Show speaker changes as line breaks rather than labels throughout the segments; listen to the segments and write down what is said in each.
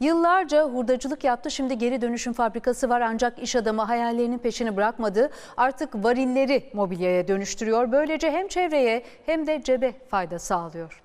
Yıllarca hurdacılık yaptı. Şimdi geri dönüşüm fabrikası var ancak iş adamı hayallerinin peşini bırakmadı. Artık varilleri mobilyaya dönüştürüyor. Böylece hem çevreye hem de cebe fayda sağlıyor.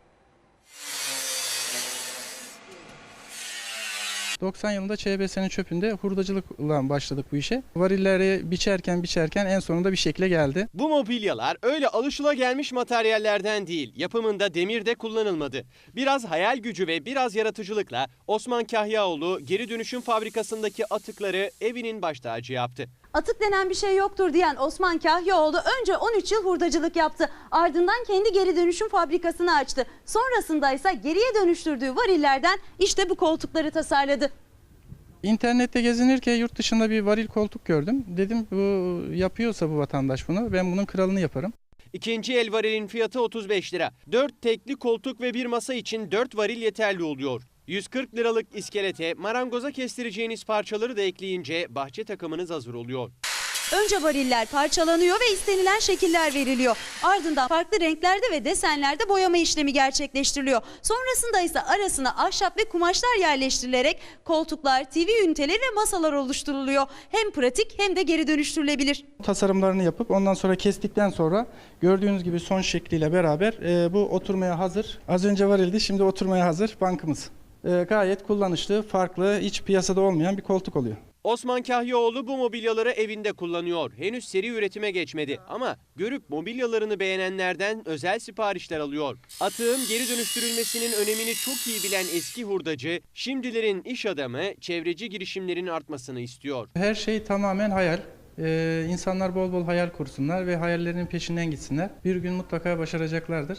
90 yılında ÇBS'nin çöpünde hurdacılıkla başladık bu işe. Varilleri biçerken biçerken en sonunda bir şekle geldi.
Bu mobilyalar öyle alışılagelmiş materyallerden değil, yapımında demir de kullanılmadı. Biraz hayal gücü ve biraz yaratıcılıkla Osman Kahyaoğlu geri dönüşüm fabrikasındaki atıkları evinin baş tacı yaptı.
Atık denen bir şey yoktur diyen Osman Kahyaoğlu önce 13 yıl hurdacılık yaptı. Ardından kendi geri dönüşüm fabrikasını açtı. Sonrasında ise geriye dönüştürdüğü varillerden işte bu koltukları tasarladı.
İnternette gezinirken yurt dışında bir varil koltuk gördüm. Dedim bu yapıyorsa bu vatandaş bunu ben bunun kralını yaparım.
İkinci el varilin fiyatı 35 lira. 4 tekli koltuk ve bir masa için 4 varil yeterli oluyor. 140 liralık iskelete marangoza kestireceğiniz parçaları da ekleyince bahçe takımınız hazır oluyor.
Önce variller parçalanıyor ve istenilen şekiller veriliyor. Ardından farklı renklerde ve desenlerde boyama işlemi gerçekleştiriliyor. Sonrasında ise arasına ahşap ve kumaşlar yerleştirilerek koltuklar, TV üniteleri ve masalar oluşturuluyor. Hem pratik hem de geri dönüştürülebilir.
Tasarımlarını yapıp ondan sonra kestikten sonra gördüğünüz gibi son şekliyle beraber e, bu oturmaya hazır. Az önce varildi şimdi oturmaya hazır bankımız. E, gayet kullanışlı, farklı, hiç piyasada olmayan bir koltuk oluyor.
Osman Kahyaoğlu bu mobilyaları evinde kullanıyor. Henüz seri üretime geçmedi ama görüp mobilyalarını beğenenlerden özel siparişler alıyor. Atığın geri dönüştürülmesinin önemini çok iyi bilen eski hurdacı, şimdilerin iş adamı çevreci girişimlerin artmasını istiyor.
Her şey tamamen hayal. Ee, insanlar bol bol hayal kursunlar ve hayallerinin peşinden gitsinler. Bir gün mutlaka başaracaklardır.